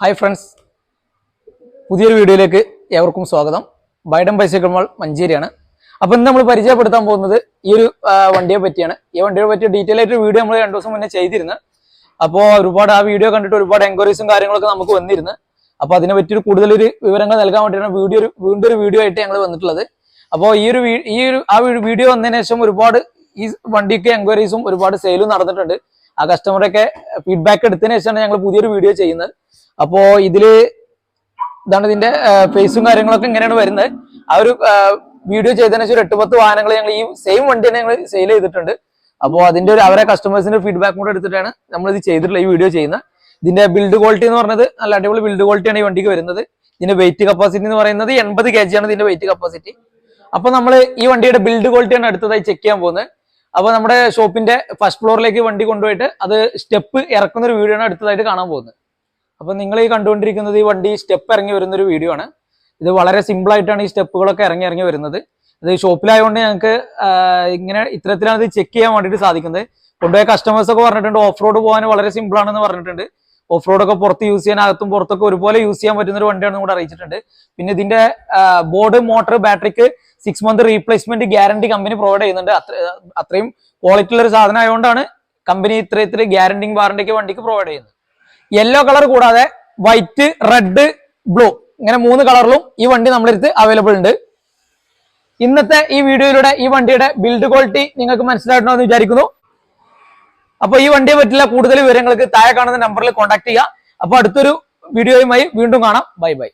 Hi friends. പുതിയൊരു വീഡിയോയിലേക്ക് ഏവർക്കും സ്വാഗതം. ബൈഡൻ ബൈസൈക്കിൾ മാൾ മഞ്ചേരിയാണ്. അപ്പം ഇന്ന് നമ്മൾ പരിചയപ്പെടുത്താൻ പോകുന്നത് ഈ ഒരു വണ്ടിയെ പറ്റിയാണ്. ഈ വണ്ടിയെ പറ്റിയ ഡീറ്റെയിൽ ആയിട്ട് വീഡിയോ നമ്മൾ രണ്ടു ദിവസം മുന്നേ ചെയ്തിരുന്നു. അപ്പോൾ ഒരുപാട് ആ വീഡിയോ കണ്ടിട്ട് ഒരുപാട് എൻക്വയറീസും കാര്യങ്ങളൊക്കെ നമുക്ക് വന്നിരുന്നു. അപ്പോൾ അതിനെ പറ്റിയൊരു കൂടുതലൊരു വിവരങ്ങൾ നൽകാൻ വേണ്ടിയാണ് വീഡിയോ വീണ്ടും ഒരു വീഡിയോ ആയിട്ട് ഞങ്ങൾ വന്നിട്ടുള്ളത്. അപ്പോൾ ഈ ഒരു ഈ ഒരു ആ വീഡിയോ വന്നതിന് ശേഷം ഒരുപാട് ഈ വണ്ടിക്ക് എൻക്വയറീസും ഒരുപാട് സെയിലും നടന്നിട്ടുണ്ട്. ആ കസ്റ്റമറൊക്കെ ഫീഡ്ബാക്ക് എടുത്തതിന് ശേഷമാണ് ഞങ്ങൾ പുതിയൊരു വീഡിയോ ചെയ്യുന്നത്. അപ്പോ ഇതിൽ ഇതാണ് ഇതിന്റെ ഫേസും കാര്യങ്ങളൊക്കെ ഇങ്ങനെയാണ് വരുന്നത്. ആ ഒരു വീഡിയോ ചെയ്തതിനു ശേഷം ഒരു എട്ട് പത്ത് വാഹനങ്ങൾ ഞങ്ങൾ ഈ സെയിം വണ്ടി തന്നെ ഞങ്ങൾ സെയിൽ ചെയ്തിട്ടുണ്ട്. അപ്പോ അതിന്റെ ഒരു അവരെ കസ്റ്റമേഴ്സിന്റെ ഫീഡ്ബാക്ക് കൂടെ എടുത്തിട്ടാണ് നമ്മൾ ഇത് ചെയ്തിട്ടുള്ള ഈ വീഡിയോ ചെയ്യുന്നത്. ഇതിന്റെ ബിൽഡ് ക്വാളിറ്റി എന്ന് പറഞ്ഞത് നല്ല അടിപൊളി ബിൽഡ് ക്വാളിറ്റിയാണ് ഈ വണ്ടിക്ക് വരുന്നത്. ഇതിന്റെ വെയിറ്റ് കപ്പാസിറ്റി എന്ന് പറയുന്നത് എൺപത് കെ ജി ആണ് ഇതിന്റെ വെയിറ്റ് കപ്പാസിറ്റി അപ്പൊ നമ്മൾ ഈ വണ്ടിയുടെ ബിൽഡ് ക്വാളിറ്റിയാണ് അടുത്തതായി ചെക്ക് ചെയ്യാൻ പോകുന്നത്. അപ്പൊ നമ്മുടെ ഷോപ്പിന്റെ ഫസ്റ്റ് ഫ്ലോറിലേക്ക് വണ്ടി കൊണ്ടുപോയിട്ട് അത് സ്റ്റെപ്പ് ഇറക്കുന്ന ഒരു വീഡിയോ ആണ് അടുത്തതായിട്ട് കാണാൻ പോകുന്നത്. അപ്പൊ നിങ്ങൾ ഈ കണ്ടുകൊണ്ടിരിക്കുന്നത് ഈ വണ്ടി സ്റ്റെപ്പ് ഇറങ്ങി വരുന്ന ഒരു വീഡിയോ ആണ്. ഇത് വളരെ സിമ്പിൾ ആയിട്ടാണ് ഈ സ്റ്റെപ്പുകളൊക്കെ ഇറങ്ങി ഇറങ്ങി വരുന്നത്. ഇത് ഷോപ്പിലായതുകൊണ്ട് ഞങ്ങൾക്ക് ഇങ്ങനെ ഇത്തരത്തിലാണ് ഇത് ചെക്ക് ചെയ്യാൻ വേണ്ടിയിട്ട് സാധിക്കുന്നത്. കൊണ്ടുപോയ കസ്റ്റമേഴ്സ് ഒക്കെ പറഞ്ഞിട്ടുണ്ട് ഓഫ് റോഡ് പോകാൻ വളരെ സിമ്പിൾ ആണെന്ന് പറഞ്ഞിട്ടുണ്ട്. ഓഫ് റോഡൊക്കെ ഒക്കെ പുറത്ത് യൂസ് ചെയ്യാൻ അകത്തും പുറത്തൊക്കെ ഒരുപോലെ യൂസ് ചെയ്യാൻ പറ്റുന്ന ഒരു വണ്ടിയാണെന്ന് കൂടെ അറിയിച്ചിട്ടുണ്ട്. പിന്നെ ഇതിന്റെ board motor ബാറ്ററിക്ക് six month replacement guarantee company provide ചെയ്യുന്നുണ്ട്. അത്ര അത്രയും ക്വാളിറ്റി ഉള്ള ഒരു സാധനം ആയതുകൊണ്ടാണ് കമ്പനി ഇത്ര ഇത്ര ഗ്യാരണ്ടിങ് വാറണ്ടിക്ക് വണ്ടിക്ക് പ്രൊവൈഡ് ചെയ്യുന്നത്. യെല്ലോ കളർ കൂടാതെ വൈറ്റ് റെഡ് ബ്ലൂ ഇങ്ങനെ മൂന്ന് കളറിലും ഈ വണ്ടി നമ്മുടെ അടുത്ത് അവൈലബിൾ ഉണ്ട്. ഇന്നത്തെ ഈ വീഡിയോയിലൂടെ ഈ വണ്ടിയുടെ ബിൽഡ് ക്വാളിറ്റി നിങ്ങൾക്ക് മനസ്സിലായിട്ടുണ്ടോ എന്ന് വിചാരിക്കുന്നു. അപ്പൊ ഈ വണ്ടിയെ പറ്റിയുള്ള കൂടുതൽ വിവരങ്ങൾക്ക് താഴെ കാണുന്ന നമ്പറിൽ കോൺടാക്ട് ചെയ്യുക. അപ്പൊ അടുത്തൊരു വീഡിയോയുമായി വീണ്ടും കാണാം. Bye bye